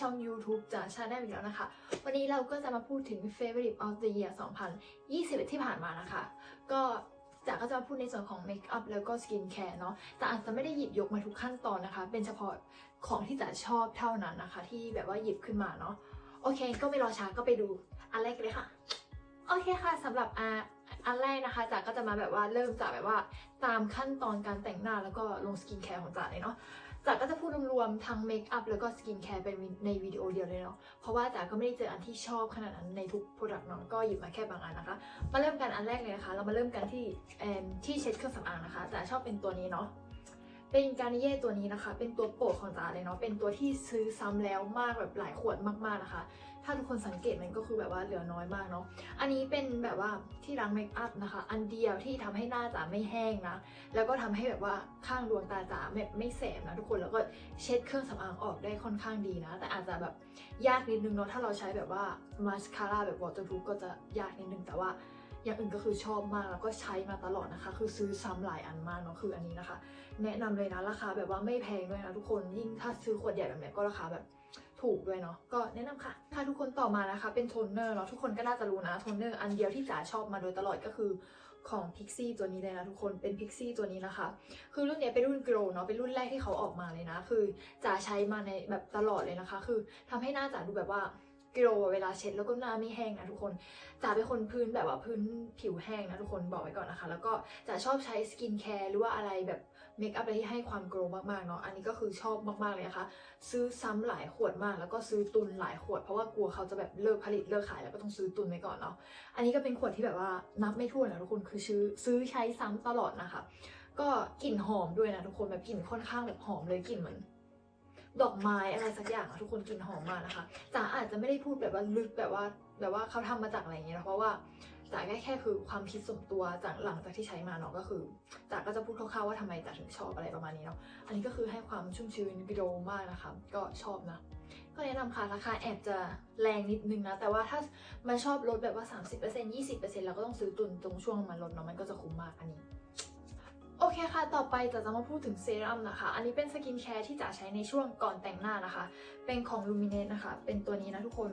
ช่อง YouTube จากชาแนลอีกแล้วนะคะ วันนี้เราก็จะมาพูดถึง Favorite of the Year 2021 ที่ผ่านมานะคะ ก็จากก็จะมาพูดในส่วนของ Makeup แล้วก็ Skin Care เนาะแต่อาจจะไม่ได้หยิบยกมาทุกขั้นตอนนะคะ เป็นเฉพาะของที่จะชอบเท่านั้นนะคะ ที่แบบว่าหยิบขึ้นมาเนาะโอเค ก็ไม่รอช้าก็ไปดูอันแรกเลยค่ะ โอเคค่ะสำหรับอาอันแรกนะคะจากก็จะมาแบบว่าเริ่มจากแบบว่าตามขั้นตอนการแต่งหน้าแล้วก็ลงสกินแคร์ของจ๋าเลยเนาะ จ๋าก็จะพูดรวมๆทั้งเมคอัพแล้วก็สกินแคร์เป็นในวิดีโอเดียวเลยเนาะ เพราะว่าจ๋าก็ไม่ได้เจออันที่ชอบขนาดนั้นในทุกโปรดักต์เนาะก็หยิบมาแค่บางอันนะคะ มาเริ่มกันอันแรกเลยนะคะ เรามาเริ่มกันที่ที่เช็ดเครื่องสำอางนะคะจ๋าชอบเป็นตัวนี้เนาะ เป็นการเย่ตัวนี้นะคะ เป็นตัวโปรดของจ๋าเลยเนาะ เป็นตัวที่ซื้อซ้ำแล้วมากแบบหลายขวดมากๆนะคะ ถ้าทุกคนสังเกตมันก็คือแบบว่าเหลือน้อยมากเนาะ อันนี้เป็นแบบว่าที่ล้างเมคอัพนะคะ อันเดียวที่ทำให้หน้าจ๋าไม่แห้งนะ แล้วก็ทำให้แบบว่าข้างดวงตาจ๋าไม่ไม่แสบนะทุกคน แล้วก็เช็ดเครื่องสำอางออกได้ค่อนข้างดีนะ แต่อาจจะแบบยากนิดนึงเนาะ ถ้าเราใช้แบบว่ามาสคาร่าแบบ waterproof ก็จะยากนิดนึง แต่ว่า อย่างอื่นก็คือชอบมากแล้วก็ใช้มาตลอดนะคะ คือซื้อซ้ำหลายอันมากเนาะคืออันนี้นะคะ แนะนำเลยนะราคาแบบว่าไม่แพงด้วยนะทุกคนยิ่งถ้าซื้อขวดใหญ่แบบเนี้ยก็ราคาแบบถูกด้วยเนาะก็แนะนำค่ะถ้าทุกคนต่อมานะคะ เป็นโทนเนอร์เนาะทุกคนก็น่าจะรู้นะโทนเนอร์อันเดียวที่จ๋าชอบมาโดยตลอดก็คือของ Pixie ตัวนี้เลยนะทุกคนเป็น Pixie ตัวนี้นะคะ คือรุ่นเนี้ยเป็นรุ่น Glow เนาะเป็นรุ่นแรกที่เขาออกมาเลยนะ คือจ๋าใช้มาในแบบตลอดเลยนะคะ คือทำให้หน้าจ๋าดูแบบว่า glow เวลาเช็ดแล้วก็หน้าไม่แห้งนะทุกคนจ๋าเป็นคนพื้นแบบว่าพื้นผิวแห้งนะทุกคนบอกไว้ก่อนนะคะ แล้วก็จ๋าชอบใช้สกินแคร์หรือว่าอะไรแบบเมคอัพอะไรที่ให้ความโกลว์มากๆเนาะอันนี้ก็คือชอบมากๆเลยนะคะ ซื้อซ้ำหลายขวดมาก แล้วก็ซื้อตุนหลายขวดเพราะว่ากลัวเขาจะแบบเลิกผลิตเลิกขายแล้วก็ต้องซื้อตุนไว้ก่อนเนาะอันนี้ก็เป็นขวดที่แบบว่านับไม่ถ้วนนะทุกคนคือซื้อซื้อใช้ซ้ำตลอดนะคะ ก็กลิ่นหอมด้วยนะทุกคนแบบกลิ่นค่อนข้างแบบหอมเลยกลิ่นเหมือน ดอกไม้อะไรสักอย่างอะทุกคนกลิ่นหอมมากนะคะจ๋าอาจจะไม่ได้พูดแบบว่าลึกแบบว่าแบบว่าเขาทำมาจากอะไรอย่างเงี้ยนะเพราะว่าจ๋าแค่แค่คือความคิดส่วนตัวจากหลังจากที่ใช้มาเนาะก็คือจ๋าก็จะพูดคร่าวๆว่าทำไมจ๋าถึงชอบอะไรประมาณนี้เนาะอันนี้ก็คือให้ความชุ่มชื้นกระโดมมากนะคะ ก็ชอบนะก็แนะนำค่ะราคาแอบจะแรงนิดนึงนะ แต่ว่าถ้ามันชอบลดแบบว่า 30% 20%เราก็ต้องซื้อตุนตรงช่วงมันลดเนาะมันก็จะคุ้มมากอันนี้ โอเคค่ะ ต่อไปจะจะมาพูดถึงเซรั่มนะคะ อันนี้เป็นสกินแคร์ที่จะใช้ในช่วงก่อนแต่งหน้านะคะ เป็นของ Luminate นะคะ เป็นตัวนี้นะทุกคน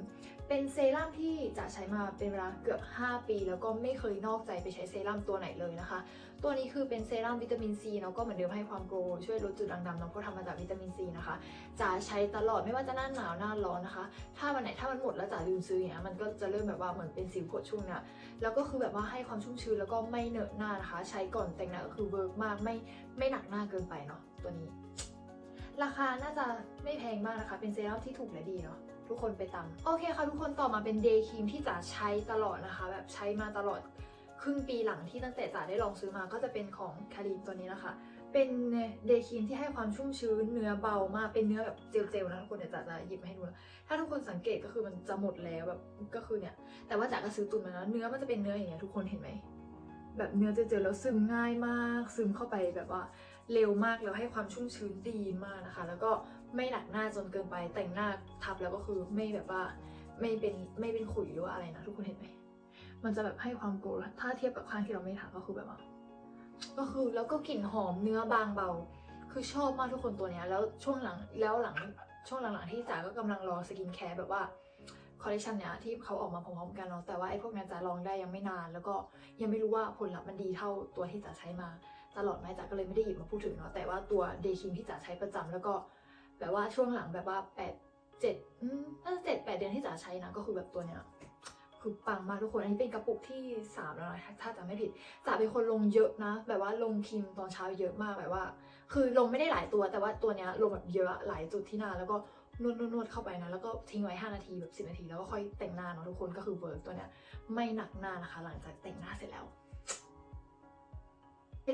เป็นเซรั่มที่จะใช้มาเป็นเวลาเกือบ 5 ปี แล้วก็ไม่เคยนอกใจไปใช้เซรั่มตัวไหนเลยนะคะ ตัวนี้คือเป็นเซรั่มวิตามินซีเนาะ ก็เหมือนเดิมให้ความโกลว์ช่วยลดจุดด่างดำเนาะ เพราะทำมาจากวิตามินซีนะคะ จะใช้ตลอดไม่ว่าจะหน้าหนาวหน้าร้อนนะคะ ถ้าวันไหนถ้ามันหมดแล้วจะลืมซื้ออย่างเงี้ย มันก็จะเริ่มแบบว่าเหมือนเป็นสิวโผดชุ่มเนี่ยแล้วก็คือแบบว่าให้ความชุ่มชื้นแล้วก็ไม่เหนอะหน้านะคะ ใช้ก่อนแต่งหน้าก็คือเวิร์กมากไม่ไม่หนักหน้าเกินไปเนาะตัวนี้ ราคาน่าจะไม่แพงมากนะคะ เป็นเซรั่มที่ถูกและดีเนาะทุกคนไปตามโอเคค่ะทุกคนต่อมาเป็นเดย์ครีมที่จะใช้ตลอดนะคะ แบบใช้มาตลอดครึ่งปีหลังที่ตั้งแต่จ๋าได้ลองซื้อมาก็จะเป็นของคารีนตัวนี้นะคะ เป็นเดย์ครีมที่ให้ความชุ่มชื้นเนื้อเบามากเป็นเนื้อแบบเจลๆนะทุกคนเดี๋ยวจ๋าจะหยิบมาให้ดูนะถ้าทุกคนสังเกตก็คือมันจะหมดแล้วแบบก็คือเนี่ยแต่ว่าจ๋าก็ซื้อตุนมาแล้วเนื้อมันจะเป็นเนื้ออย่างเงี้ยทุกคนเห็นไหม แบบเนื้อเจลๆแล้วซึมง่ายมาก ซึมเข้าไปแบบว่าเร็วมากแล้วให้ความชุ่มชื้นดีมากนะคะ แล้วก็ไม่หนักหน้าจนเกินไปแต่งหน้าทับแล้วก็คือไม่แบบว่าไม่เป็นไม่เป็นขุยหรือว่าอะไรนะทุกคนเห็นไหมมันจะแบบให้ความโกรถ้าเทียบกับข้างที่เราไม่ทาก็คือแบบว่า ก็คือแล้วก็กลิ่นหอมเนื้อบางเบา คือชอบมากทุกคนตัวเนี้ยแล้วช่วงหลังแล้วหลังช่วงหลังๆที่จ๋าก็กำลังรอสกินแคร์แบบว่า คอลเลคชันเนี้ยที่เขาออกมาพร้อมๆกันเนาะแต่ว่าไอ้พวกเนี้ยจ๋าลองได้ยังไม่นาน แล้วก็ยังไม่รู้ว่าผลลัพธ์มันดีเท่าตัวที่จ๋าใช้มาตลอดไหมจ๋าก็เลยไม่ได้หยิบมาพูดถึงเนาะแต่ว่าตัวเดย์ครีมที่จ๋าใช้ประจำแล้วก็แบบว่าช่วงหลังแบบว่าแปดเจ็ดน่าจะเจ็ดแปดเดือนที่จ๋าใช้นะก็คือแบบตัวเนี้ยคือปังมากทุกคนอันนี้เป็นกระปุกที่สามแล้วนะถ้าจำไม่ผิดจ๋าเป็นคนลงเยอะนะ แบบว่าลงครีมตอนเช้าเยอะมากแบบว่า คือลงไม่ได้หลายตัวแต่ว่าตัวเนี้ยลงแบบเยอะหลายจุดที่หน้าแล้วก็ นวดนวดนวดเข้าไปนะแล้วก็ทิ้งไว้ 5 นาทีแบบ 10 นาที แล้วก็ค่อยแต่งหน้าเนาะทุกคนก็คือเวิร์กตัวเนี้ยไม่หนักหน้านะคะ หลังจากแต่งหน้าเสร็จแล้ว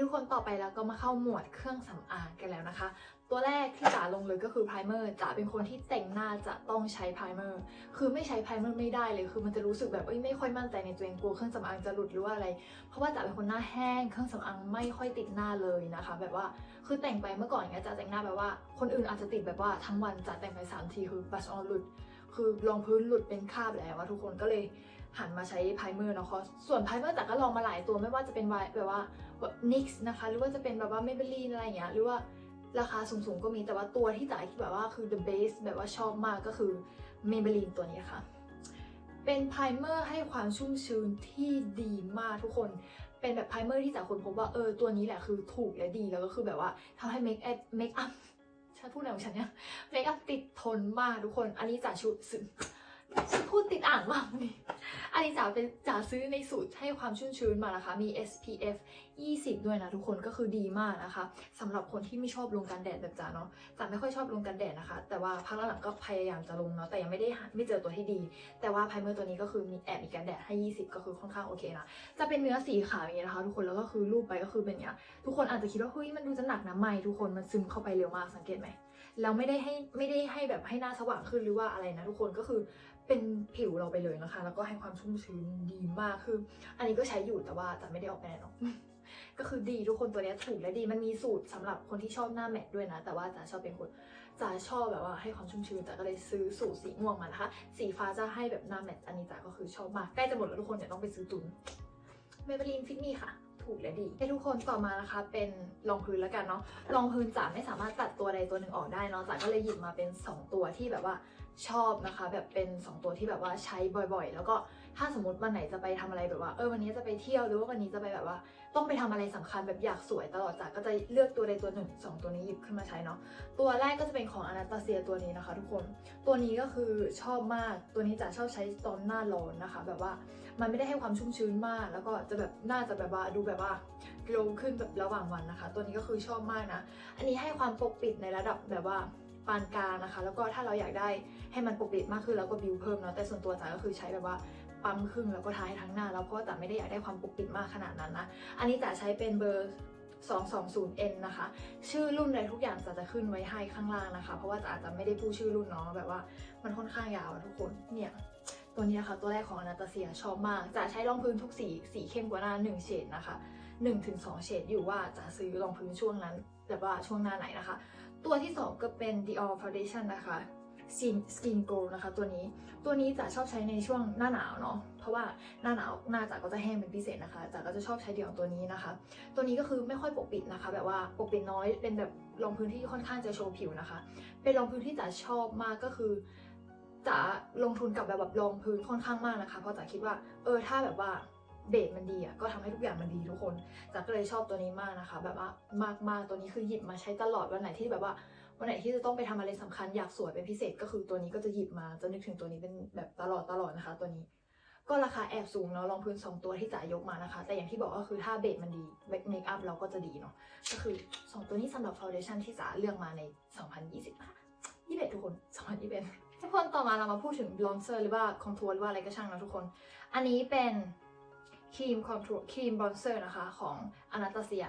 ทุกคนต่อไปแล้วก็มาเข้าหมวดเครื่องสำอางกันแล้วนะคะ ตัวแรกที่จ๋าลงเลยก็คือไพรเมอร์จ๋าเป็นคนที่แต่งหน้าจะต้องใช้ไพรเมอร์คือไม่ใช้ไพรเมอร์ไม่ได้เลย คือมันจะรู้สึกแบบเอ้ยไม่ค่อยมั่นใจในตัวเองกลัวเครื่องสำอางจะหลุดหรือว่าอะไร เพราะว่าจ๋าเป็นคนหน้าแห้งเครื่องสำอางไม่ค่อยติดหน้าเลยนะคะ แบบว่าคือแต่งไปเมื่อก่อนอย่างเงี้ยจ๋าแต่งหน้าแบบว่า คนอื่นอาจจะติดแบบว่าทั้งวันจ๋าแต่งไปสามทีคือบัชออนหลุด คือรองพื้นหลุดเป็นคราบแล้วว่าทุกคนก็เลยหันมาใช้ไพรเมอร์เนาะส่วนไพรเมอร์จ๋าก็ลองมาหลายตัวไม่ว่าจะเป็นแบบว่าแบบ NYX นะคะ หรือว่าจะเป็นแบบว่า Maybelline อะไรอย่างเงี้ย หรือว่า ราคาสูงๆก็มีแต่ว่าตัวที่จ่ายที่แบบว่าคือ the base แบบว่าชอบมากก็คือ Maybelline ตัวนี้ค่ะ เป็นไพรเมอร์ให้ความชุ่มชื้นที่ดีมากทุกคน เป็นแบบไพรเมอร์ที่จากคนพบว่าเออตัวนี้แหละคือถูกและดีแล้วก็คือแบบว่าทำให้เมคอัพเมคอัพฉันพูดอะไรของฉันเนี่ยเมคอัพติดทนมากทุกคน อันนี้จ่าชุดซึ่ง ฉันพูดติดอ่างมากนนี้อันนี้จ๋าเป็นจ๋าซื้อในสูตรให้ความชุ่มชื้นมานะคะ มี SPF 20 ด้วยนะทุกคนก็คือดีมากนะคะสำหรับคนที่ไม่ชอบลงกันแดดแบบจ๋าเนาะจ๋าไม่ค่อยชอบลงกันแดดนะคะ แต่ว่าพักหลังๆก็พยายามจะลงเนาะแต่ยังไม่ได้ไม่เจอตัวที่ดี แต่ว่าไพเมอร์ตัวนี้ก็คือมีแอบมีกันแดดให้ 20 ก็คือค่อนข้างโอเคนะจะเป็นเนื้อสีขาวอย่างเงี้ยนะคะ ทุกคนแล้วก็คือรูปไปก็คือเป็นอย่างเงี้ยทุกคนอาจจะคิดว่าเฮ้ยมันดูจะหนักนะไม่ทุกคนมันซึมเข้าไปเร็วมากสังเกตไหมแล้วไม่ได้ให้ไม่ได้ให้แบบให้หน้าสว่างขึ้นหรือว่าอะไรนะทุกคนก็คือ เป็นผิวเราไปเลยนะคะ แล้วก็ให้ความชุ่มชื้นดีมากคือ อันนี้ก็ใช้อยู่แต่ว่าจะไม่ได้ออกไปไหนหรอกก็คือดีทุกคนตัวนี้ถูกและดีมันมีสูตรสำหรับคนที่ชอบหน้าแมตต์ด้วยนะ แต่ว่าจ๋าชอบเป็นคนจ๋าชอบแบบว่าให้ความชุ่มชื้นจ๋าก็เลยซื้อสูตรสีม่วงมานะคะ สีฟ้าจะให้แบบหน้าแมตต์อันนี้จ๋าก็คือชอบมากใกล้จะหมดแล้วทุกคนเดี๋ยวต้องไปซื้อตุนเมเบลีนฟิตมีค่ะ ถูกและดีให้ทุกคนต่อมานะคะเป็นรองพื้นแล้วกันเนาะรองพื้นจ๋าไม่สามารถตัดตัวใดตัวหนึ่งออกได้เนาะจ๋าก็เลยหยิบมาเป็น 2 ตัวที่แบบว่า ชอบนะคะ แบบเป็น 2 ตัวที่แบบว่าใช้บ่อยๆ แล้วก็ถ้าสมมติวันไหนจะไปทำอะไรแบบว่าเออวันนี้จะไปเที่ยวหรือว่าวันนี้จะไปแบบว่า ต้องไปทำอะไรสำคัญแบบอยากสวยตลอดจ๋าก็จะเลือกตัวใดตัวหนึ่งสองตัวนี้หยิบขึ้นมาใช้เนาะตัวแรกก็จะเป็นของอนาตาเซียตัวนี้นะคะ ทุกคนตัวนี้ก็คือชอบมากตัวนี้จ๋าชอบใช้ตอนหน้าร้อนนะคะ แบบว่ามันไม่ได้ให้ความชุ่มชื้นมาก แล้วก็จะแบบน่าจะแบบว่าดูแบบว่าโกลขึ้นแบบระหว่างวันนะคะ ตัวนี้ก็คือชอบมากนะ อันนี้ให้ความปกปิดในระดับแบบว่า ปานกลางนะคะ แล้วก็ถ้าเราอยากได้ให้มันปกปิดมากขึ้นแล้วก็บิวเพิ่มเนาะแต่ส่วนตัวจ๋าก็คือใช้แบบว่าปั๊มครึ่งแล้วก็ทาให้ทั้งหน้าแล้วเพราะว่าจ๋าไม่ได้อยากได้ความปกปิดมากขนาดนั้นนะอันนี้จ๋าใช้เป็นเบอร์ 220N นะคะ ชื่อรุ่นอะไรทุกอย่างจ๋าจะขึ้นไว้ให้ข้างล่างนะคะ เพราะว่าจ๋าจจะไม่ได้พูดชื่อรุ่นเนาะแบบว่ามันค่อนข้างยาวทุกคนเนี่ยตัวนี้นะคะตัวแรกของอนาตาเซียชอบมาก จะใช้รองพื้นทุกสีสีเข้มกว่าหน้า 1 เฉดนะคะ 1-2 เฉดอยู่ว่าจะซื้อรองพื้นช่วงนั้น แบบว่าช่วงหน้าไหนนะคะ ตัวที่ 2 ก็เป็น Dior Foundation นะคะ Skin Skin Glow นะคะตัวนี้ตัวนี้จะชอบใช้ในช่วงหน้าหนาวเนาะเพราะว่าหน้าหนาวหน้าจ๋าก็จะแห้งเป็นพิเศษนะคะจ๋าก็จะชอบใช้เดี่ยวตัวนี้นะคะ ตัวนี้ก็คือไม่ค่อยปกปิดนะคะ แบบว่าปกปิดน้อยเป็นแบบรองพื้นที่ค่อนข้างจะโชว์ผิวนะคะ เป็นรองพื้นที่จ๋าชอบมากก็คือจ๋าลงทุนกับแบบแบบรองพื้นค่อนข้างมากนะคะเพราะจ๋าคิดว่าเออถ้าแบบว่า เบสมันดีอะก็ทำให้ทุกอย่างมันดีทุกคนจ๋าก็เลยชอบตัวนี้มากนะคะ แบบว่ามากๆตัวนี้คือหยิบมาใช้ตลอดวันไหนที่แบบว่าวันไหนที่จะต้องไปทำอะไรสำคัญอยากสวยเป็นพิเศษก็คือตัวนี้ก็จะหยิบมาจะนึกถึงตัวนี้เป็นแบบตลอดตลอดนะคะ ตัวนี้ ก็ราคาแอบสูงเนาะรองพื้น 2 ตัวที่จ๋ายกมานะคะ แต่อย่างที่บอกก็คือถ้าเบสมันดีเมคอัพเราก็จะดีเนาะก็คือ 2 ตัวนี้สำหรับฟ u n เดชั่นที่จ๋าเลือกมาใน 2020นะคะ21ทุกคน2021ทุกคนต่อมาเรามาพูดถึงบลอนเซอร์หรือว่าคอนทัวร์หรือว่าอะไรก็ช่างนะทุกคน อันนี้เป็น ครีมคอนทัวร์ครีมบลอนเซอร์นะคะของอนาตาเซีย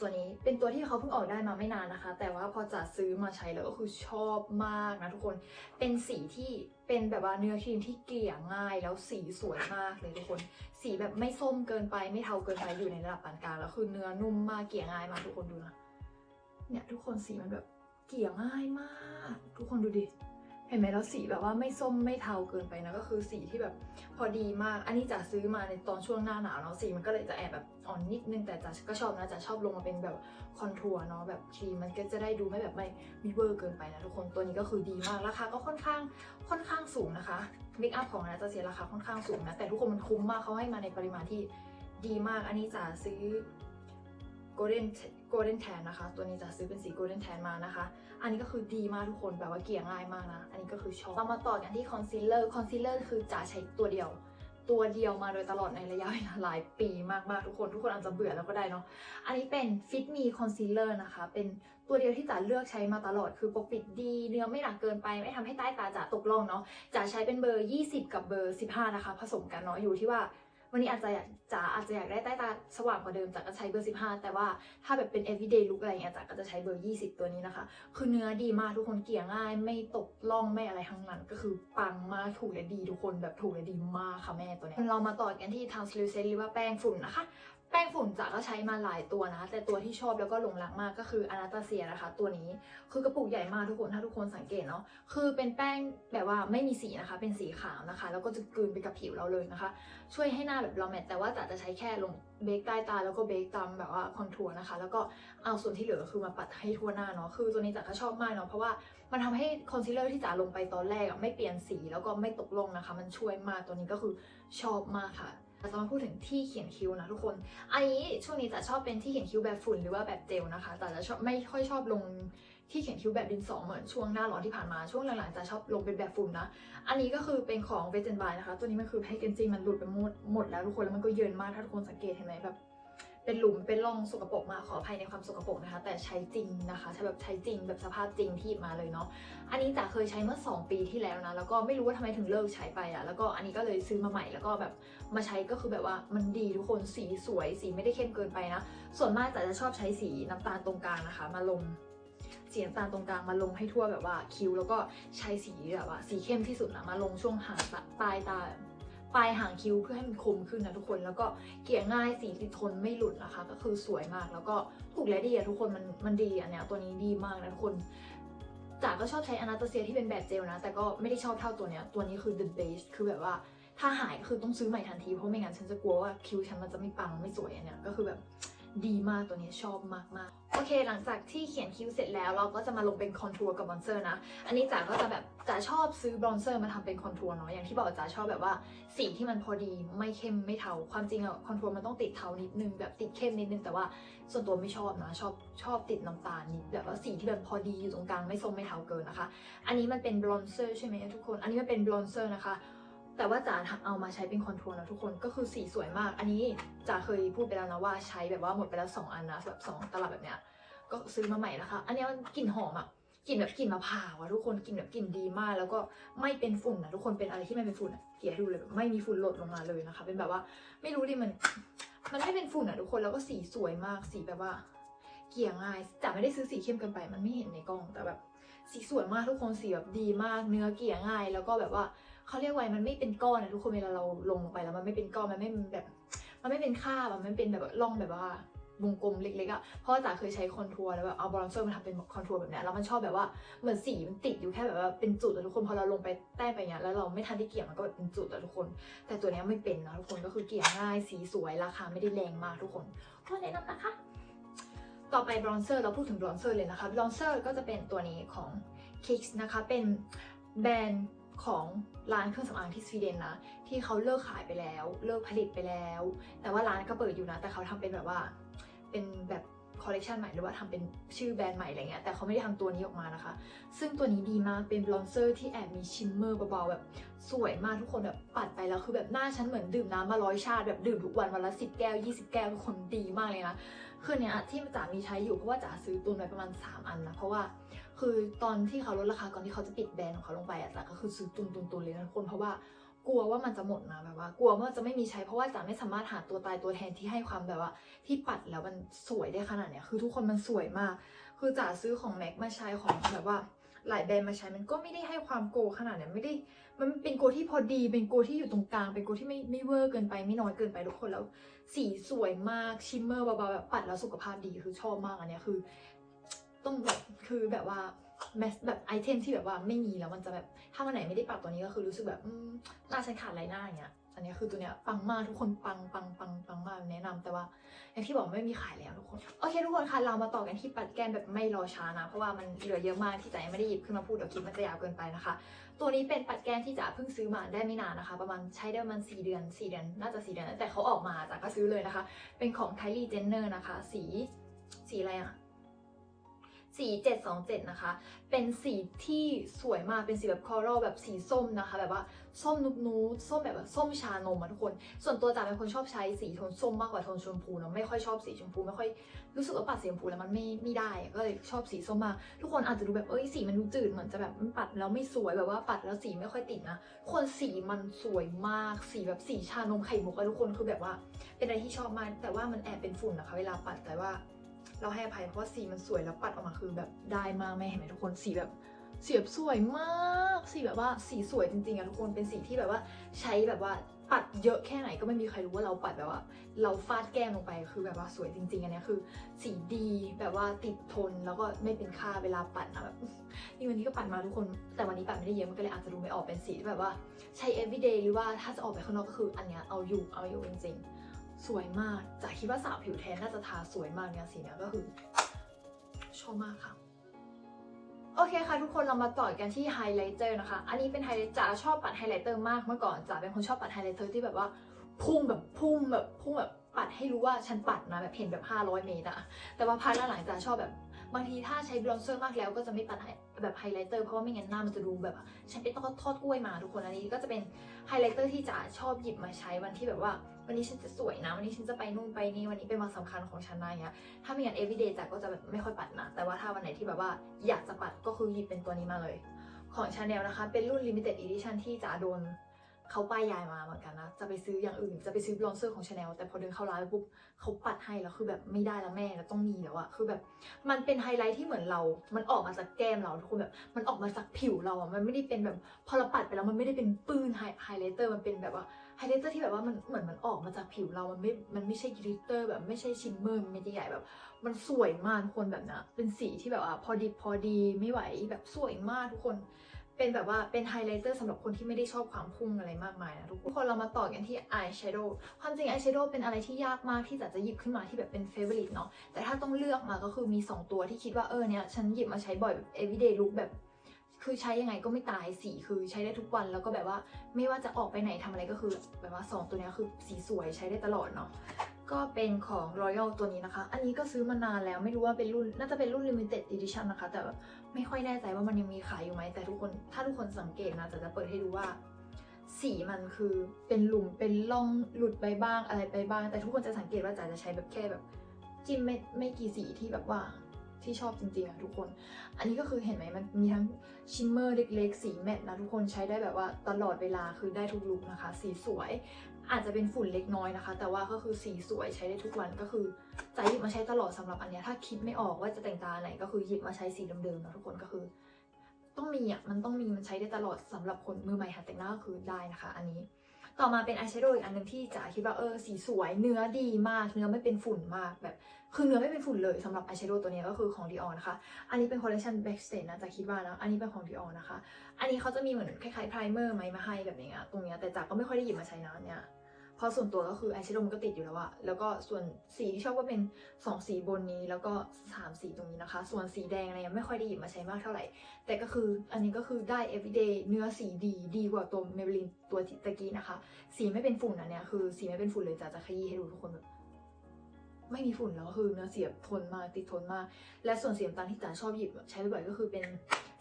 ตัวนี้เป็นตัวที่เขาเพิ่งออกได้มาไม่นานนะคะ แต่ว่าพอจะซื้อมาใช้แล้วก็คือชอบมากนะทุกคนเป็นสีที่เป็นแบบว่าเนื้อครีมที่เกลี่ยง่ายแล้วสีสวยมากเลยทุกคน สีแบบไม่ส้มเกินไปไม่เทาเกินไปอยู่ในระดับปานกลางแล้วคือเนื้อนุ่มมากเกลี่ยง่ายมากทุกคนดูนะเนี่ยทุกคนสีมันแบบเกลี่ยง่ายมาก ทุกคนดูดิ เห็นไหมแล้วสีแบบว่าไม่ส้มไม่เทาเกินไปนะก็คือสีที่แบบพอดีมาก อันนี้จะซื้อมาในตอนช่วงหน้าหนาวเนาะสีมันก็เลยจะแอบแบบอ่อนนิดนึงแต่จะก็ชอบนะจะชอบลงมาเป็นแบบคอนทัวร์เนาะแบบครีมมันก็จะได้ดูไม่แบบไม่มีเวอร์เกินไปนะทุกคนตัวนี้ก็คือดีมากราคาก็ค่อนข้างค่อนข้างสูงนะคะเมคอัพของนะจะเสียราคาค่อนข้างสูงนะแต่ทุกคนมันคุ้มมากเขาให้มาในปริมาณที่ดีมาก อันนี้จะซื้อ golden golden tan นะคะ ตัวนี้จะซื้อเป็นสี golden tan มานะคะ อันนี้ก็คือดีมากทุกคนแบบว่าเกลี่ยง่ายมากนะ อันนี้ก็คือชอบเรามาต่อกันที่ concealer concealer คือจะใช้ตัวเดียว ตัวเดียวมาโดยตลอดในระยะเวลาหลายปีมากๆทุกคน ทุกคนอาจจะเบื่อแล้วก็ได้เนาะ อันนี้เป็น Fit Me Concealer นะคะ เป็นตัวเดียวที่จ๋าเลือกใช้มาตลอด คือปกปิดดีเนื้อไม่หนักเกินไป ไม่ทำให้ใต้ตาจ๋าตกล่องเนาะจ๋าใช้เป็นเบอร์ 20 กับเบอร์ 15 นะคะ ผสมกันเนาะอยู่ที่ว่า วันนี้อาจจะอยากจ๋าอาจจะอยากได้ใต้ตาสว่างกว่าเดิมจ๋าก็ใช้เบอร์ 15 แต่ว่าถ้าแบบเป็น everyday look อะไรเงี้ยจ๋าก็จะใช้เบอร์ 20 ตัวนี้นะคะ คือเนื้อดีมากทุกคนเกลี่ยง่าย ไม่ตกล่องไม่อะไรทั้งนั้น ก็คือปังมากถูกและดีทุกคนแบบถูกและดีมากค่ะแม่ตัวนี้เรามาต่อกันที่ translucent หรือว่าแป้งฝุ่นนะคะ แป้งฝุ่นจ๋าก็ใช้มาหลายตัวนะ แต่ตัวที่ชอบแล้วก็หลงรักมากก็คืออนาตาเซียนะคะ ตัวนี้คือกระปุกใหญ่มากทุกคนถ้าทุกคนสังเกตเนาะคือเป็นแป้งแบบว่าไม่มีสีนะคะ เป็นสีขาวนะคะ แล้วก็จะกลืนไปกับผิวเราเลยนะคะ ช่วยให้หน้าแบบเราแมทแต่ว่าจ๋าจะใช้แค่ลงเบคใต้ตาแล้วก็เบคตามแบบว่าคอนทัวร์นะคะ แล้วก็เอาส่วนที่เหลือคือมาปัดให้ทั่วหน้าเนาะคือตัวนี้จ๋าก็ชอบมากเนาะเพราะว่ามันทำให้คอนซีลเลอร์ที่จ๋าลงไปตอนแรกไม่เปลี่ยนสีแล้วก็ไม่ตกลงนะคะ มันช่วยมากตัวนี้ก็คือชอบมากค่ะ เราจะมาพูดถึงที่เขียนคิ้วนะทุกคน อันนี้ช่วงนี้จะชอบเป็นที่เขียนคิ้วแบบฝุ่นหรือว่าแบบเจลนะคะ แต่จะชอบไม่ค่อยชอบลงที่เขียนคิ้วแบบดินสอเหมือนช่วงหน้าร้อนที่ผ่านมาช่วงหลังๆจะชอบลงเป็นแบบฝุ่นนะ อันนี้ก็คือเป็นของเวจนบายนะคะ ตัวนี้มันคือแพคเกจจิ้งมันหลุดไปหมดหมดแล้วทุกคนแล้วมันก็เยินมากถ้าทุกคนสังเกตเห็นไหมแบบ เป็นหลุมเป็นร่องสกปรกมาขออภัยในความสกปรกนะคะ แต่ใช้จริงนะคะใช้แบบใช้จริงแบบสภาพจริงที่หยิบมาเลยเนาะอันนี้จ๋าเคยใช้เมื่อ 2 ปีที่แล้วนะ แล้วก็ไม่รู้ว่าทำไมถึงเลิกใช้ไปอะแล้วก็อันนี้ก็เลยซื้อมาใหม่แล้วก็แบบมาใช้ก็คือแบบว่ามันดีทุกคนสีสวย สีไม่ได้เข้มเกินไปนะ ส่วนมากจ๋าจะชอบใช้สีน้ำตาลตรงกลางนะคะ มาลงสีน้ำตาลตรงกลางมาลงให้ทั่วแบบว่าคิ้ว แล้วก็ใช้สีแบบว่าสีเข้มที่สุดนะมาลงช่วงหางตาปลายตา ปลายหางคิ้วเพื่อให้มันคมขึ้นนะทุกคน แล้วก็เกี่ยง่ายสีติดทนไม่หลุดนะคะ ก็คือสวยมากแล้วก็ถูกและดีอะทุกคนมันมันดีอันเนี้ยตัวนี้ดีมากนะทุกคนจ๋าก็ชอบใช้อนาตาเซียที่เป็นแบบเจลนะ แต่ก็ไม่ได้ชอบเท่าตัวเนี้ยตัวนี้คือ the best คือแบบว่าถ้าหายก็คือต้องซื้อใหม่ทันทีเพราะไม่งั้นฉันจะกลัวว่าคิ้วฉันมันจะไม่ปังไม่สวยอันเนี้ยก็คือแบบ ดีมากตัวนี้ชอบมากมากๆโอเค หลังจากที่เขียนคิ้วเสร็จแล้ว เราก็จะมาลงเป็นคอนทัวร์กับบอนเซอร์นะ อันนี้จ๋าก็จะแบบจ๋าชอบซื้อบอนเซอร์มาทำเป็นคอนทัวร์เนาะอย่างที่บอกจ๋าชอบแบบว่าสีที่มันพอดีไม่เข้มไม่เทาความจริงอะคอนทัวร์มันต้องติดเทานิดนึงแบบติดเข้มนิดนึงแต่ว่าส่วนตัวไม่ชอบนะชอบชอบติดน้ำตาลนิดแบบว่าสีที่แบบพอดีอยู่ตรงกลางไม่ส้มไม่เทาเกินนะคะ อันนี้มันเป็นบอนเซอร์ใช่ไหมทุกคน อันนี้มันเป็นบอนเซอร์นะคะ แต่ว่าจ๋าเอามาใช้เป็นคอนทัวร์นะทุกคนก็คือสีสวยมาก อันนี้จ๋าเคยพูดไปแล้วนะว่าใช้แบบว่าหมดไปแล้ว 2 อันนะแบบ2ตลับแบบเนี้ยก็ซื้อมาใหม่นะคะ อันนี้มันกลิ่นหอมอะกลิ่นแบบกลิ่นมะพร้าวอะทุกคนกลิ่นแบบกลิ่นดีมาก แล้วก็ไม่เป็นฝุ่นนะทุกคนเป็นอะไรที่ไม่เป็นฝุ่นอะเกลียดูเลยแบบไม่มีฝุ่นหล่นลงมาเลยนะคะ เป็นแบบว่าไม่รู้ดิมัน มันไม่เป็นฝุ่นอะทุกคนแล้วก็สีสวยมากสีแบบว่า เกลี่ยง่ายจ๋าไม่ได้ซื้อสีเข้มเกินไป มันไม่เห็นในกล้องแต่แบบสีสวยมากทุกคนสีแบบดีมาก เนื้อเกี่ยง่าย แล้วก็แบบว่า เขาเรียกว่ามันไม่เป็นก้อนนะทุกคนเวลาเราลงลงไปแล้วมันไม่เป็นก้อนมันไม่แบบ มันไม่เป็นคราบอะมันเป็นแบบร่องแบบว่าวงกลมเล็กๆอะเพราะว่าจ๋าเคยใช้คอนทัวร์แล้วแบบเอาบรอนเซอร์มาทำเป็นคอนทัวร์แบบเนี้ยแล้วมันชอบแบบว่าเหมือนสีมันติดอยู่แค่แบบว่าเป็นจุดอะทุกคนพอเราลงไปแต้มไปเนี้ยแล้วเราไม่ทันได้เกลี่ยมันก็แบบเป็นจุดอะทุกคน แต่ตัวเนี้ยไม่เป็นนะทุกคนก็คือเกลี่ยง่ายสีสวยราคาไม่ได้แรงมากทุกคนก็แนะนำนะคะ ต่อไปบรอนเซอร์เราพูดถึงบรอนเซอร์เลยนะคะบรอนเซอร์ก็จะเป็นตัวนี้ของ Kix นะคะเป็นแบรนด์ ของร้านเครื่องสำอางที่สวีเดนนะ ที่เขาเลิกขายไปแล้ว เลิกผลิตไปแล้ว แต่ว่าร้านก็เปิดอยู่นะ แต่เขาทำเป็นแบบว่า เป็นแบบคอลเลกชันใหม่หรือว่าทำเป็นชื่อแบรนด์ใหม่อะไรเงี้ยแต่เขาไม่ได้ทำตัวนี้ออกมานะคะ ซึ่งตัวนี้ดีมากเป็นบลอนเซอร์ที่แอบมีชิมเมอร์เบาๆแบบสวยมากทุกคนแบบปัดไปแล้วคือแบบหน้าฉันเหมือนดื่มน้ำมาร้อยชาติแบบดื่มทุกวันวันละสิบแก้ว20แก้วทุกคนดีมากเลยนะคือเนี้ยที่จ๋ามีใช้อยู่เพราะว่าจ๋าซื้อตุนไปประมาณ 3 อันนะเพราะว่า คือตอนที่เขาลดราคาก่อนที่เขาจะปิดแบรนด์ของเขาลงไปอะจ๋าก็คือซื้อตุนตุนตุนเลยนะทุกคนเพราะว่ากลัวว่ามันจะหมดนะแบบว่า กลัวว่าจะไม่มีใช้เพราะว่าจ๋าไม่สามารถหาตัวตายตัวแทนที่ให้ความแบบว่า ที่ปัดแล้วมันสวยได้ขนาดเนี้ยคือทุกคนมันสวยมาก คือจ๋าซื้อของแม็กมาใช้ของแบบว่าหลายแบรนด์มาใช้มันก็ไม่ได้ให้ความโกขนาดเนี้ยไม่ได้ มันเป็นโกที่พอดี เป็นโกที่อยู่ตรงกลาง เป็นโกที่ไม่ไม่เวอร์เกินไปไม่น้อยเกินไปทุกคนแล้ว สีสวยมากชิมเมอร์เบาๆแบบปัดแล้วสุขภาพดีคือชอบมากอันเนี้ยคือ ต้องแบบคือแบบว่าแมสแบบไอเทมที่แบบว่าไม่มีแล้วมันจะแบบถ้าวันไหนไม่ได้ปัดตัวนี้ก็คือรู้สึกแบบหน้าฉันขาดอะไรหน้าอย่างเงี้ยอันนี้คือตัวเนี้ยปังมากทุกคนปังปังปังปังมากแนะนำแต่ว่าอย่างที่บอกไม่มีขายแล้วทุกคนโอเคทุกคนคะเรามาต่อกันที่ปัดแก้มแบบไม่รอช้านะ เพราะว่ามันเหลือเยอะมากที่จะยังไม่ได้หยิบขึ้นมาพูดเดี๋ยวคลิปมันจะยาวเกินไปนะคะ ตัวนี้เป็นปัดแก้มที่จ๋าเพิ่งซื้อมาได้ไม่นานนะคะ ประมาณใช้ได้ประมาณ4เดือน 4 เดือน น่าจะ4เดือนแต่เขาออกมาจ๋าก็ซื้อเลยนะคะ เป็นของ Kylie Jenner นะคะ สีสีอะไรอะ สี727 นะคะ เป็นสีที่สวยมาก เป็นสีแบบคอรัลแบบสีส้มนะคะ แบบว่าส้มนุบนูดส้มแบบว่าส้มชานมอะทุกคน ส่วนตัวจ๋าเป็นคนชอบใช้สีโทนส้มมากกว่าโทนชมพูเนาะ ไม่ค่อยชอบสีชมพู ไม่ค่อยรู้สึกว่าปัดสีชมพูแล้วมันไม่ไม่ได้ ก็เลยชอบสีส้มมาก ทุกคนอาจจะดูแบบเอ้ยสีมันดูจืดเหมือนจะแบบมันปัดแล้วไม่สวยแบบว่าปัดแล้วสีไม่ค่อยติดนะทุกคนสีมันสวยมาก สีแบบสีชานมไข่มุกอะทุกคนคือแบบว่า เป็นอะไรที่ชอบมาก แต่ว่ามันแอบเป็นฝุ่นนะคะ เวลาปัดแต่ว่า เราให้อภัยเพราะว่าสีมันสวยแล้วปัดออกมาคือแบบได้มากแม่เห็นไหมทุกคนสีแบบสีแบบสวยมากสีแบบว่าสีสวยจริงๆอะทุกคนเป็นสีที่แบบว่าใช้แบบว่าปัดเยอะแค่ไหนก็ไม่มีใครรู้ว่าเราปัดแบบว่า เราฟาดแก้มลงไปคือแบบว่าสวยจริง ๆ อันนี้คือ สีดีแบบว่าติดทนแล้วก็ไม่เป็นค่าเวลาปัดนะแบบนี่วันนี้ก็ปัดมาทุกคน แต่วันนี้ปัดไม่ได้เยอะมันก็เลยอาจจะดูไม่ออกเป็นสีที่แบบว่า ใช้ everyday หรือว่าถ้าจะออกไปข้างนอกก็คืออันเนี้ยเอาอยู่เอาอยู่จริง ๆ สวยมากจากคิดว่าสาวผิวแทนน่าจะทาสวยมากเนี่ยสีเนี้ยก็คือชอบมากค่ะ โอเคค่ะทุกคนเรามาต่อกันที่ไฮไลท์เตอร์นะคะ อันนี้เป็นไฮไลท์จ๋าชอบปัดไฮไลท์เตอร์มากเมื่อก่อนจ๋าเป็นคนชอบปัดไฮไลท์เตอร์ที่แบบว่าพุ่งแบบพุ่งแบบพุ่งแบบปัดให้รู้ว่าฉันปัดนะแบบเห็นแบบ 500 เมตรอะแต่ว่าพักหลังๆจ๋าชอบแบบ บางทีถ้าใช้บลอนเซอร์มากแล้วก็จะไม่ปัดแบบไฮไลท์เตอร์เพราะว่าไม่งั้นหน้ามันจะดูแบบฉันไปต้องทอดกล้วยมาทุกคนอันนี้ก็จะเป็นไฮไลท์เตอร์ที่จ๋าชอบหยิบมาใช้วันที่แบบว่า วันนี้ฉันจะสวยนะ วันนี้ฉันจะไปนู่นไปนี่วันนี้เป็นวันสำคัญของฉันนะอย่างเงี้ยถ้าไม่งั้น everyday จ๋าก็จะแบบไม่ค่อยปัดนะแต่ว่าถ้าวันไหนที่แบบว่าอยากจะปัดก็คือหยิบเป็นตัวนี้มาเลย ของ Chanel นะคะเป็นรุ่น limited edition ที่จ๋าโดน เขาป้ายยายมาเหมือนกันนะ จะไปซื้ออย่างอื่น จะไปซื้อบลอนเซอร์ของ Chanel แต่พอเดินเข้าร้านปปุ๊บเขาปัดให้แล้วคือแบบไม่ได้แล้วแม่แล้วต้องมีแล้วอะคือแบบมันเป็นไฮไลท์ที่เหมือนเรา มันออกมาจากแก้มเราทุกคนแบบ มันออกมาจากผิวเราอะมันไม่ได้เป็นแบบพอเราปัดไปแล้วมันไม่ได้เป็นปื้นไฮไฮไลท์เตอร์มันเป็นแบบว่าไฮไลท์เตอร์ที่แบบว่ามันเหมือนมันออกมาจากผิวเรา มันไม่ มันไม่ใช่กลิตเตอร์แบบไม่ใช่ชิมเมอร์มันไม่ใหญ่แบบ มันสวยมากทุกคนแบบนะเป็นสีที่แบบว่าพอดีพอดีไม่ไหวแบบสวยมากทุกคน เป็นแบบว่าเป็นไฮไลท์เตอร์สำหรับคนที่ไม่ได้ชอบความพุ่งอะไรมากมายนะทุกคน เรามาต่อกันที่อายแชโดว์ความจริงอายแชโดว์เป็นอะไรที่ยากมากที่จะจะหยิบขึ้นมาที่แบบเป็นเฟเวอร์ลิตเนาะแต่ถ้าต้องเลือกมาก็คือมี 2 ตัวที่คิดว่าเออเนี่ยฉันหยิบมาใช้บ่อยแบบ everyday look แบบคือใช้ยังไงก็ไม่ตายสีคือใช้ได้ทุกวันแล้วก็แบบว่าไม่ว่าจะออกไปไหนทำอะไรก็คือ แบบว่า 2 ตัวเนี้ยคือสีสวยใช้ได้ตลอดเนาะก็เป็นของ Royal ตัวนี้นะคะ อันนี้ก็ซื้อมานานแล้วไม่รู้ว่าเป็นรุ่น น่าจะเป็นรุ่น limited edition นะคะ แต่ ไม่ค่อยแน่ใจว่ามันยังมีขายอยู่ไหมแต่ทุกคนถ้าทุกคนสังเกตนะจะจะเปิดให้ดูว่า สีมันคือเป็นหลุมเป็นร่องหลุดไปบ้างอะไรไปบ้าง แต่ทุกคนจะสังเกตว่าจ๋าจะใช้แบบแค่แบบ จิ้มไม่ไม่กี่สีที่แบบว่า ที่ชอบจริงๆอะทุกคน อันนี้ก็คือเห็นไหมมันมีทั้งชิมเมอร์เล็กๆ สีแมตต์นะทุกคนใช้ได้แบบว่าตลอดเวลาคือได้ทุกลุคนะคะ สีสวย อาจจะเป็นฝุ่นเล็กน้อยนะคะ แต่ว่าก็คือสีสวยใช้ได้ทุกวันก็คือจะหยิบมาใช้ตลอดสำหรับอันนี้ถ้าคิดไม่ออกว่าจะแต่งตาไหนก็คือหยิบมาใช้สีเดิมๆนะทุกคนก็คือ ต้องมีอะมันต้องมีมันใช้ได้ตลอดสำหรับคนมือใหม่หัดแต่งหน้าก็คือได้นะคะ อันนี้ต่อมาเป็นอายแชโดว์อีกอันหนึ่งที่จ๋าคิดว่าเออสีสวยเนื้อดีมากเนื้อไม่เป็นฝุ่นมากแบบ คือเนื้อไม่เป็นฝุ่นเลยสำหรับอายแชโดว์ตัวนี้ก็คือของ Dior นะคะ อันนี้เป็นคอลเลคชัน Backstage นะจ๋าคิดว่านะ อันนี้เป็นของ Dior นะคะ อันนี้เขาจะมีเหมือนคล้ายๆพรเมอร์ไหมมาให้แบบนี้อะตรงเนี้ยแต่จ๋าก็ไม่ค่อยได้หยิบมาใช้นะเนี่ยเพราะส่วนตัวก็คืออายแชโดว์มันก็ติดอยู่แล้วอะแล้วก็ส่วนสีที่ชอบก็เป็นสองสีบนนี้แล้วก็สามสีตรงนี้นะคะ ส่วนสีแดงอะไรยังไม่ค่อยได้หยิบมาใช้มากเท่าไหร่ แต่ก็คืออันนี้ก็คือได้ everyday เนื้อสีดีดีกว่าตัว Maybelline ตัวตะกี้นะคะ สีไม่เป็นฝุ่นอันเนี้ยคือสีไม่เป็นฝุ่นเลยจ้ะจะขยี้ให้ดูทุกคนแบบ ไม่มีฝุ่นแล้วคือเนื้อเสียบทนมากติดทนมาก และส่วนเสีน้ำตาที่จ๋าชอบหยิบใช้บ่อยก็คือเป็น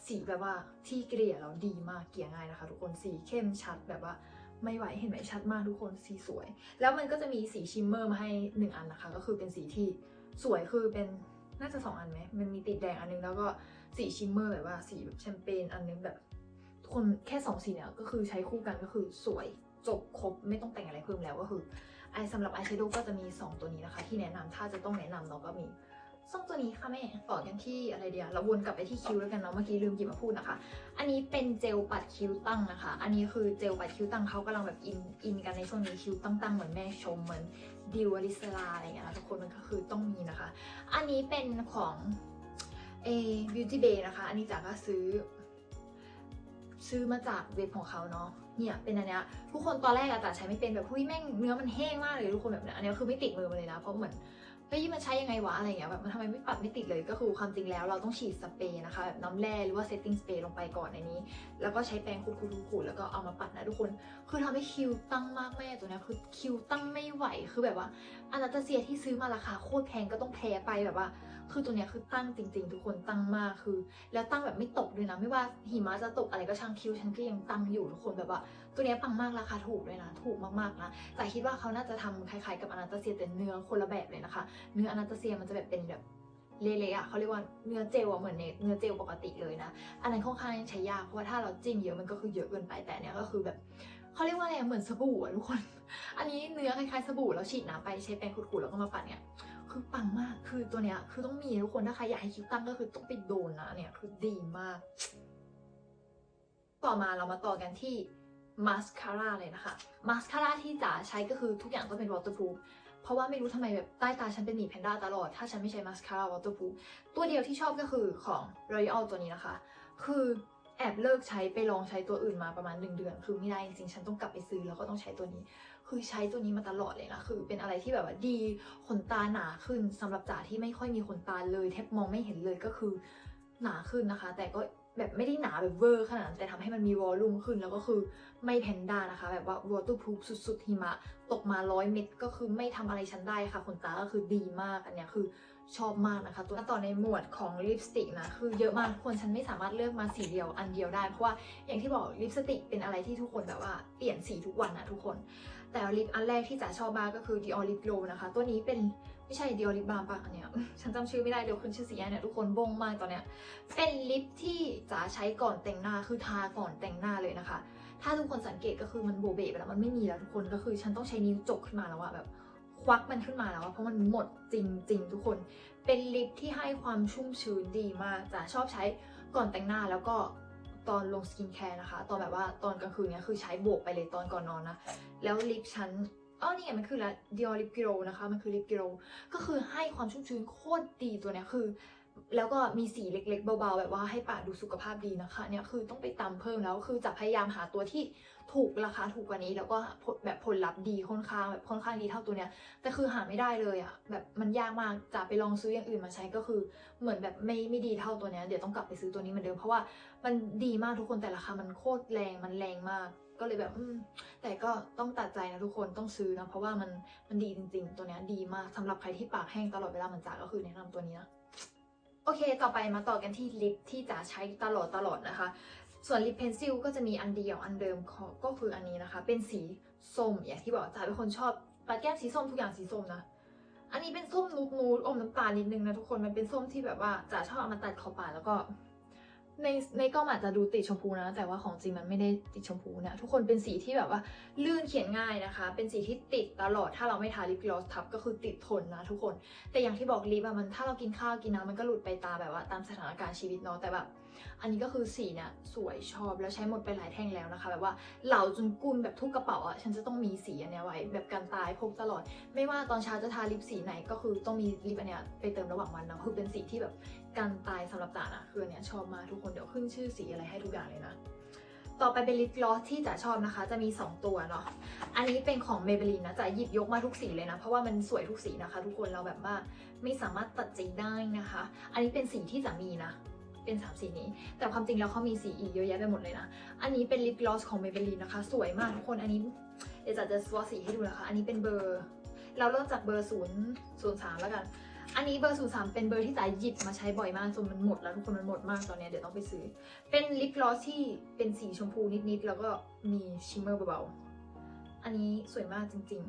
สีแบบว่าที่เกลี่ยแล้วดีมากเกลี่ยง่ายนะคะ ทุกคนสีเข้มชัดแบบว่าไม่ไหวเห็นไหมชัดมากทุกคนสีสวย แล้วมันก็จะมีสีชิมเมอร์มาให้หนึ่งอันนะคะ ก็คือเป็นสีที่สวยคือเป็นน่าจะสองอันไหมมันมีติดแดงอันนึงแล้วก็สีชิมเมอร์แบบว่าสีแบบแชมเปญอันนึงแบบทุกคนแค่สองสีเนี่ยก็คือใช้คู่กันก็คือสวยจบครบไม่ต้องแต่งอะไรเพิ่มแล้วก็คือ ไอสำหรับอายแชโดว์ก็จะมี 2 ตัวนี้นะคะ ที่แนะนำถ้าจะต้องแนะนำเนาะก็มีสองตัวนี้ค่ะแม่ต่อกันที่อะไรเดียวเราวนกลับไปที่คิ้วแล้วกันเนาะเมื่อกี้ลืมหยิบมาพูดนะคะ อันนี้เป็นเจลปัดคิ้วตั้งนะคะ อันนี้คือเจลปัดคิ้วตั้งเขากำลังแบบอินอินกันในช่วงนี้คิ้วตั้งๆเหมือนแม่ชมเหมือนดิวอลิสลาอะไรอย่างเงี้ยทุกคนมันก็คือต้องมีนะคะ อันนี้เป็นของเอ beauty bay นะคะ อันนี้จ๋าก็ซื้อ ซื้อมาจากเว็บของเขาเนาะเนี่ยเป็นอันเนี้ยทุกคนตอนแรกอะจ๋าใช้ไม่เป็นแบบหุ้ยแม่งเนื้อมันแห้งมากเลยทุกคนแบบอันเนี้ยคือไม่ติดมือมาเลยนะเพราะเหมือนเฮ้ยมันใช้ยังไงวะอะไรอย่างเงี้ยแบบมันทำไมไม่ปัดไม่ติดเลยก็คือความจริงแล้วเราต้องฉีดสเปรย์นะคะแบบน้ำแร่หรือว่าเซตติ้งสเปรย์ลงไปก่อนในนี้ แล้วก็ใช้แปรงขูดๆๆแล้วก็เอามาปัดนะทุกคน คือทำให้คิวตั้งมากแม่ตัวเนี้ยคือคิวตั้งไม่ไหวคือแบบว่าอนาตาเซียที่ซื้อมาราคาโคตรแพงก็ต้องแพ้ไปแบบว่า คือตัวเนี้ยคือตั้งจริง ๆ ทุกคนตั้งมากคือ แล้วตั้งแบบไม่ตกด้วยนะ ไม่ว่าหิมะจะตกอะไรก็ช่างคิวฉันก็ยังตั้งอยู่ทุกคนแบบว่า ตัวเนี้ยปังมากราคาถูกเลยนะ ถูกมากๆนะแต่คิดว่าเขาน่าจะทำคล้ายๆกับอนาตาเซียแต่เนื้อคนละแบบเลยนะคะ เนื้ออนาตาเซียมันจะแบบเป็นแบบเละๆอะเขาเรียกว่าเนื้อเจลอะเหมือนเนื้อเจลปกติเลยนะ อันนั้นค่อนข้างใช้ยากเพราะว่าถ้าเราจิ้มเยอะมันก็คือเยอะเกินไปแต่เนี้ยก็คือแบบเขาเรียกว่าอะไรเหมือนสบู่อะทุกคน อันนี้เนื้อคล้ายๆสบู่แล้วฉีดน้ำไปใช้แปรงขูดๆแล้วก็มาปัดเนี่ย คือปังมาก คือตัวเนี้ย คือต้องมีทุกคน ถ้าใครอยากให้คิ้วตั้งก็คือต้องไปโดนนะเนี่ย คือดีมาก ต่อมาเรามาต่อกันที่มาสคาร่าเลยนะคะ มาสคาร่าที่จ๋าใช้ก็คือทุกอย่างต้องเป็น waterproof เพราะว่าไม่รู้ทำไมแบบใต้ตาฉันเป็นหมีแพนด้าตลอด ถ้าฉันไม่ใช้มาสคาร่า waterproof ตัวเดียวที่ชอบก็คือของ Royal ตัวนี้นะคะ คือแอบเลิกใช้ไปลองใช้ตัวอื่นมาประมาณ 1 เดือน คือไม่ได้จริงๆ ฉันต้องกลับไปซื้อแล้วก็ต้องใช้ตัวนี้ คือใช้ตัวนี้มาตลอดเลยนะ คือเป็นอะไรที่แบบว่าดีขนตาหนาขึ้นสำหรับจ๋าที่ไม่ค่อยมีขนตาเลย แทบมองไม่เห็นเลยก็คือหนาขึ้นนะคะ แต่ก็แบบไม่ได้หนาแบบเวอร์ขนาดนั้นแต่ทำให้มันมีวอลลุ่มขึ้นแล้วก็คือไม่แพนด้านะคะ แบบว่า waterproof สุดๆหิมะ ตกมาร้อยเม็ดก็คือไม่ทำอะไรฉันได้ค่ะขนตาก็คือดีมากอันเนี้ยคือชอบมากนะคะ ตัวต่อในหมวดของลิปสติกนะคือเยอะมากทุกคนฉันไม่สามารถเลือกมาสีเดียวอันเดียวได้เพราะว่าอย่างที่บอกลิปสติกเป็นอะไรที่ทุกคนแบบว่าเปลี่ยนสีทุกวันนะทุกคน แต่ลิปอันแรกที่จ๋าชอบมากก็คือ Dior Lip Glow นะคะ ตัวนี้เป็นไม่ใช่ Dior Lip Balm ปะอันเนี้ยฉันจำชื่อไม่ได้เดี๋ยวขึ้นชื่อสีเนี่ยทุกคนบงมากตอนเนี้ยเป็นลิปที่จ๋าใช้ก่อนแต่งหน้าคือทาก่อนแต่งหน้าเลยนะคะ ถ้าทุกคนสังเกตก็คือมันโบเบไปแล้วมันไม่มีแล้วทุกคนก็คือฉันต้องใช้นิ้วจกขึ้นมาแล้วอะแบบควักมันขึ้นมาแล้วอะเพราะมันหมดจริง ๆ ทุกคน เป็นลิปที่ให้ความชุ่มชื้นดีมากจ๋าชอบใช้ก่อนแต่งหน้าแล้วก็ ตอนลงสกินแคร์นะคะ ตอนแบบว่าตอนกลางคืนเนี้ยคือใช้โบกไปเลยตอนก่อนนอนนะ แล้วลิปฉันอ๋อนี่ไงมันคือละ Dior Lip Glow นะคะ มันคือลิป Glow ก็คือให้ความชุ่มชื้นโคตรดีตัวเนี้ยคือ แล้วก็มีสีเล็ก ๆ เบาๆ แบบว่าให้ปากดูสุขภาพดีนะคะ เนี่ยคือต้องไปตำเพิ่มแล้วคือจะพยายามหาตัวที่ถูกราคาถูกกว่านี้ แล้วก็ผลแบบผลลัพธ์ดีค่อนข้างแบบค่อนข้างดีเท่าตัวเนี้ยแต่คือหาไม่ได้เลยอะแบบมันยากมากจะไปลองซื้ออย่างอื่นมาใช้ก็คือเหมือนแบบไม่ไม่ดีเท่าตัวเนี้ยเดี๋ยวต้องกลับไปซื้อตัวนี้เหมือนเดิมเพราะว่ามันดีมากทุกคนแต่ราคามันโคตรแรงมันแรงมาก ก็เลยแบบอืมแต่ก็ต้องตัดใจนะทุกคนต้องซื้อนะเพราะว่ามันมันดีจริง ๆ ตัวเนี้ยดีมากสำหรับใครที่ปากแห้งตลอดเวลาเหมือนจ๋าก็คือแนะนำตัวนี้นะ โอเค ต่อไปมาต่อกันที่ลิปที่จะใช้ตลอดตลอดนะคะ ส่วนลิปเพนซิลก็จะมีอันเดียวอันเดิมก็คืออันนี้นะคะ เป็นสีส้มอย่างที่บอกจ๋าเป็นคนชอบปัดแก้มสีส้มทุกอย่างสีส้มนะ อันนี้เป็นส้มนูดนูดอมน้ำตาลนิดนึงนะทุกคน มันเป็นส้มที่แบบว่าจ๋าชอบเอามาตัดขอบปากแล้วก็ ในในกล้องอาจจะดูติดชมพูนะ แต่ว่าของจริงมันไม่ได้ติดชมพูนะ ทุกคนเป็นสีที่แบบว่าลื่นเขียนง่ายนะคะ เป็นสีที่ติดตลอดถ้าเราไม่ทาลิปกลอสทับก็คือติดทนนะทุกคน แต่อย่างที่บอกลิปอะมันถ้าเรากินข้าวกินน้ำมันก็หลุดไปตามแบบว่าตามสถานการณ์ชีวิตเนาะแต่แบบอันนี้ก็คือสีเนี่ยสวยชอบแล้วใช้หมดไปหลายแท่งแล้วนะคะ แบบว่าเหล่าจนกุนแบบทุกกระเป๋าอะฉันจะต้องมีสีอันเนี้ยไว้แบบกันตายพกตลอด ไม่ว่าตอนเช้าจะทาลิปสีไหนก็คือต้องมีลิปอันเนี้ยไปเติมระหว่างวันเนาะคือเป็นสีที่แบบ กันตายสำหรับจ๋านะคืออันเนี้ยชอบมาทุกคนเดี๋ยวขึ้นชื่อสีอะไรให้ทุกอย่างเลยนะ ต่อไปเป็นลิปกลอสที่จ๋าชอบนะคะ จะมี 2 ตัวเนาะอันนี้เป็นของ Maybelline นะจ๋าหยิบยกมาทุกสีเลยนะ เพราะว่ามันสวยทุกสีนะคะ ทุกคนเราแบบว่าไม่สามารถตัดใจได้นะคะ อันนี้เป็นสีที่จ๋ามีนะเป็นสามสีนี้ แต่ความจริงแล้วเขามีสีอีกเยอะแยะไปหมดเลยนะ อันนี้เป็นลิปกลอสของ Maybelline นะคะ สวยมากทุกคนอันนี้เดี๋ยวจ๋าจะสวอสีให้ดูนะคะ อันนี้เป็นเบอร์ เราเริ่มจากเบอร์0 0 3แล้วกัน อันนี้เบอร์03เป็นเบอร์ที่จ๋าหยิบมาใช้บ่อยมากจนมันหมดแล้วทุกคนมันหมดมากตอนนี้เดี๋ยวต้องไปซื้อ เป็นลิปกลอสที่เป็นสีชมพูนิดๆแล้วก็มีชิมเมอร์เบาๆ อันนี้สวยมากจริง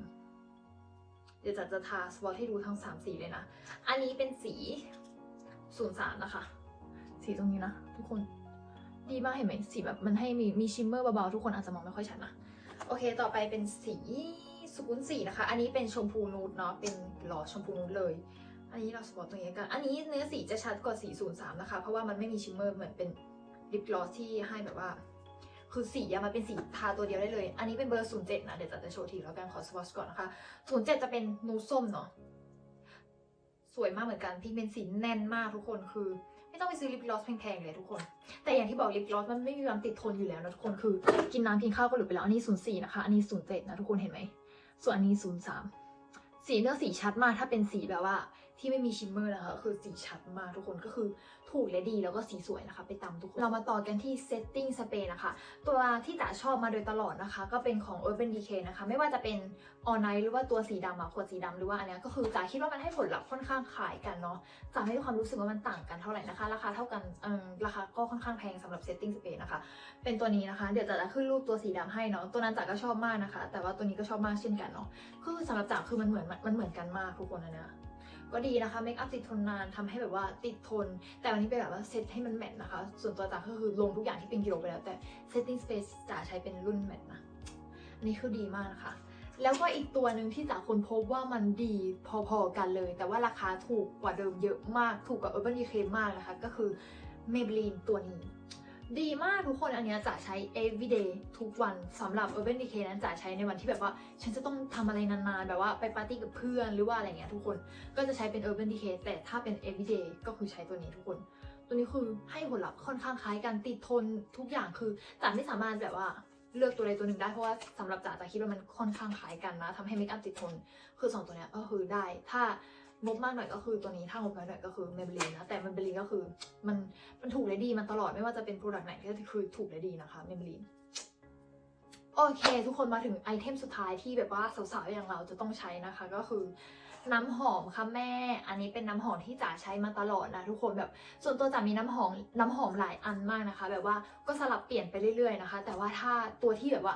ๆ เดี๋ยวจัดจะทาสวอตให้ดูทั้ง3สีเลยนะ อันนี้เป็นสี03นะคะ สีตรงนี้นะทุกคนดีมากเห็นไหมสีแบบมันให้มีมีชิมเมอร์เบาๆทุกคนอาจจะมองไม่ค่อยชัดนะโอเค ต่อไปเป็นสี04นะคะ อันนี้เป็นชมพูนูดเนาะ เป็นหลอชมพูนูดเลย อันนี้เราสปอตตรงนี้กัน อันนี้เนื้อสีจะชัดกว่าสี03 นะคะ เพราะว่ามันไม่มีชิมเมอร์เหมือนเป็นลิปกลอสที่ให้แบบว่า คือสีอะมันเป็นสีทาตัวเดียวได้เลย อันนี้เป็นเบอร์ 07 นะ เดี๋ยวจะจะโชว์ทีแล้วกันขอสวอตก่อนนะคะ 07 จะเป็นนูส้มเนาะ สวยมากเหมือนกันพิกเมนต์สีแน่นมากทุกคนคือ ไม่ต้องไปซื้อลิปกลอสแพงๆเลยทุกคน แต่อย่างที่บอกลิปกลอสมันไม่มีความติดทนอยู่แล้วนะทุกคนคือ กินน้ำกินข้าวก็หลุดไปแล้วอันนี้ 04 นะคะ อันนี้ 07 นะทุกคนเห็นไหมส่วนอันนี้ 03 สีเนื้อสีชัดมากถ้าเป็นสีแบบว่า ที่ไม่มีชิมเมอร์นะคะ คือสีชัดมากทุกคนก็คือถูกและดีแล้วก็สีสวยนะคะ ไปตามทุกคน เรามาต่อกันที่ setting spray นะคะ ตัวที่จ๋าชอบมาโดยตลอดนะคะ ก็เป็นของ Urban Decay นะคะ ไม่ว่าจะเป็น All Night หรือว่าตัวสีดำอะขวดสีดำหรือว่าอันนี้ก็คือจ๋าคิดว่ามันให้ผลลัพธ์ค่อนข้างคล้ายกันเนาะจ๋าไม่มีความรู้สึกว่ามันต่างกันเท่าไหร่นะคะ ราคาเท่ากันเออราคาก็ค่อนข้างแพงสำหรับ setting spray นะคะ เป็นตัวนี้นะคะ เดี๋ยวจ๋าจะขึ้นรูปตัวสีดำให้เนาะตัวนั้นจ๋าก็ชอบมากนะคะ แต่ว่าตัวนี้ก็ชอบมากเช่นกันเนาะคือสำหรับจ๋าคือมันเหมือนมันเหมือนกันมากทุกคนนะเนี่ย ก็ดีนะคะเมคอัพติดทนนานทำให้แบบว่าติดทน แต่วันนี้เป็นแบบว่าเซตให้มันแมทนะคะ ส่วนตัวจ๋าก็คือลงทุกอย่างที่เป็นกิโลไปแล้ว แต่ setting space จ๋าใช้เป็นรุ่นแมทนะอันนี้คือดีมากนะคะแล้วก็อีกตัวหนึ่งที่จ๋าคนพบว่ามันดีพอๆกันเลย แต่ว่าราคาถูกกว่าเดิมเยอะมาก ถูกกว่า Urban Decay มากนะคะ ก็คือ Maybelline ตัวนี้ ดีมากทุกคนอันเนี้ยจะใช้ everyday ทุกวันสำหรับ Urban Decay นั้นจะใช้ในวันที่แบบว่า ฉันจะต้องทำอะไรนานๆ แบบว่าไปปาร์ตี้กับเพื่อนหรือว่าอะไรเงี้ยทุกคนก็จะใช้เป็น Urban Decay แต่ถ้าเป็น everyday ก็คือใช้ตัวนี้ทุกคน ตัวนี้คือให้ผลลัพธ์ค่อนข้างคล้ายกันติดทนทุกอย่างคือแต่ไม่สามารถแบบว่าเลือกตัวใดตัวหนึ่งได้เพราะว่าสำหรับจ๋าจ๋าคิดว่ามันค่อนข้างคล้ายกันนะทำให้เมคอัพติดทนคือสองตัวเนี้ยก็คือได้ถ้า งบมากหน่อยก็คือตัวนี้ถ้างบน้อยหน่อยก็คือ Maybelline นะแต่ Maybelline ก็คือมันมันถูกและดีมันตลอดไม่ว่าจะเป็นโปรดักต์ไหนก็คือถูกและดีนะคะ Maybelline โอเค ทุกคนมาถึงไอเทมสุดท้ายที่แบบว่าสาวๆอย่างเราจะต้องใช้นะคะ ก็คือน้ำหอมค่ะแม่ อันนี้เป็นน้ำหอมที่จ๋าใช้มาตลอดนะทุกคนแบบส่วนตัวจ๋ามีน้ำหอมน้ำหอมหลายอันมากนะคะ แบบว่าก็สลับเปลี่ยนไปเรื่อยๆนะคะ แต่ว่าถ้าตัวที่แบบว่า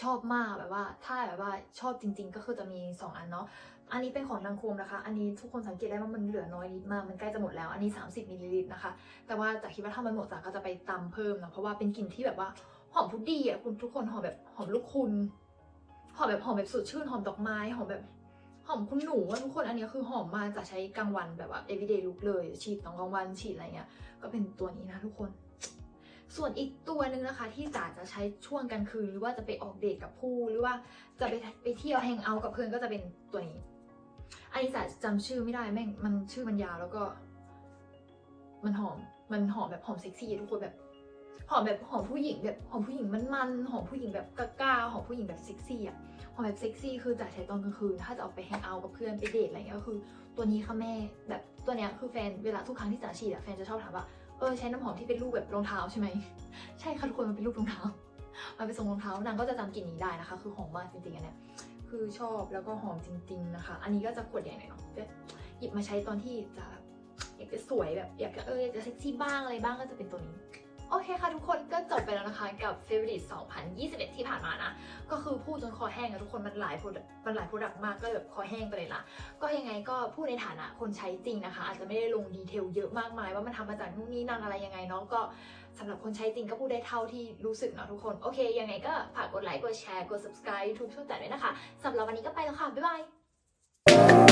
ชอบมากแบบว่า ถ้าแบบว่าชอบจริง ๆ ก็คือจะมี 2 อันเนาะอันนี้เป็นของนางโคมนะคะ อันนี้ทุกคนสังเกตได้ว่ามันเหลือน้อยนิดมาก มันใกล้จะหมดแล้ว อันนี้ 30มิลลิลิตรนะคะ แต่ว่าจากคิดว่าถ้ามันหมดจากก็จะไปตำเพิ่มนะ เพราะว่าเป็นกลิ่นที่แบบว่าหอมพุดดี้อะคุณทุกคนหอมแบบหอมลูกคุณ หอมแบบหอมแบบสดชื่น หอมดอกไม้ หอมแบบหอมคุณหนูอะทุกคน อันนี้คือหอมมากจะใช้กลางวันแบบว่า everyday look เลย ฉีดตอนกลางวันฉีดอะไรเงี้ย ก็เป็นตัวนี้นะทุกคน ส่วนอีกตัวหนึ่งนะคะที่จ๋าจะใช้ช่วงกลางคืนหรือว่าจะไปออกเดทกับผู้หรือว่าจะไปไปเที่ยวแฮงเอาท์กับเพื่อนก็จะเป็นตัวนี้ อันนี้จ๋าจำชื่อไม่ได้แม่งมันชื่อมันยาวแล้วก็ มันหอมมันหอมแบบหอมเซ็กซี่ทุกคนแบบหอมแบบหอมผู้หญิงแบบหอมผู้หญิงมันๆหอมผู้หญิงแบบกล้าหอมผู้หญิงแบบเซ็กซี่อะหอมแบบเซ็กซี่คือจ๋าใช้ตอนกลางคืน ถ้าจะออกไปแฮงเอาท์กับเพื่อนไปเดทอะไรเงี้ยก็คือ ตัวนี้ค่ะแม่แบบตัวเนี้ยคือแฟนเวลาทุกครั้งที่จ๋าฉีดอะแฟนจะชอบถามว่า เออใช้น้ำหอมที่เป็นรูปแบบรองเท้าใช่ไหมใช่ค่ะทุกคนมันเป็นรูปรองเท้ามันเป็นทรงรองเท้านางก็จะจำกลิ่นนี้ได้นะคะ คือหอมมากจริงๆอันเนี้ยคือชอบแล้วก็หอมจริง ๆนะคะ อันนี้ก็จะขวดใหญ่หน่อยเนาะจะหยิบมาใช้ตอนที่จะอยากจะสวยแบบอยากจะเอออยากจะเซ็กซี่บ้างอะไรบ้างก็จะเป็นตัวนี้ โอเคค่ะทุกคนก็จบไปแล้วนะคะกับ Favorite 2021 ที่ผ่านมานะ ก็คือพูดจนคอแห้งอะทุกคนมันหลายมันหลายโปรดักมากก็แบบคอแห้งไปเลยละก็ยังไงก็พูดในฐานะคนใช้จริงนะคะ อาจจะไม่ได้ลงดีเทลเยอะมากมาย ว่ามันทำมาจากนู่นนี่นั่นอะไรยังไงเนาะก็สำหรับคนใช้จริงก็พูดได้เท่าที่รู้สึกเนาะทุกคนโอเคยังไงก็ฝากกดไลค์กดแชร์กด subscribe YouTube ช่องแต่ด้วยนะคะสำหรับวันนี้ก็ไปแล้วค่ะบ๊ายบาย